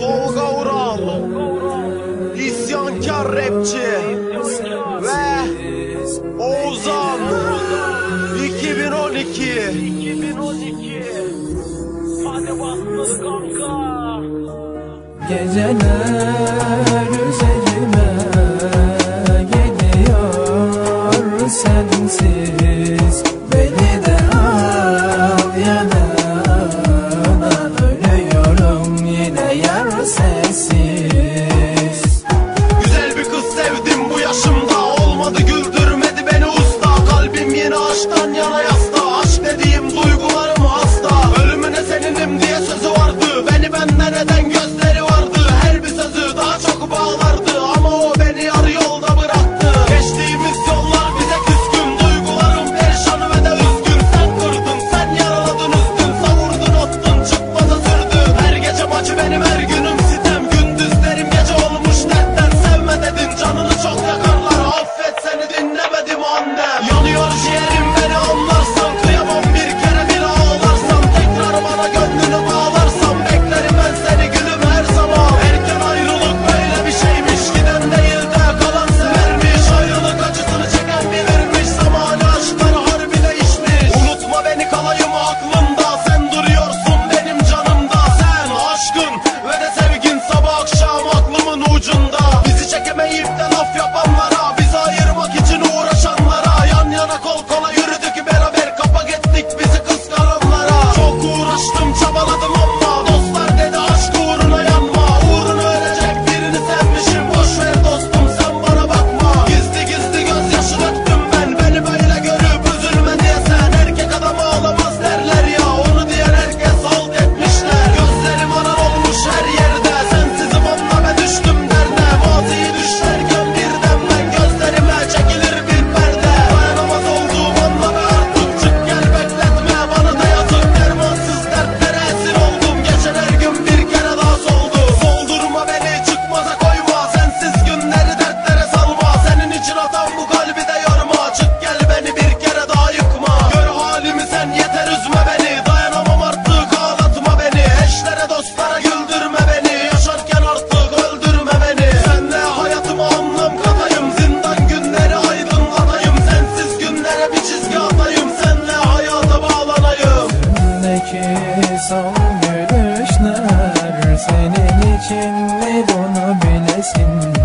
Tolga Ural İsyankar rapçi Ve Oğuzhan 2012 2012 Hadi basmalı kanka. Geceler. Bizi çekemeyip de laf yapar son gülüşler Senin için ne bunu bilesin?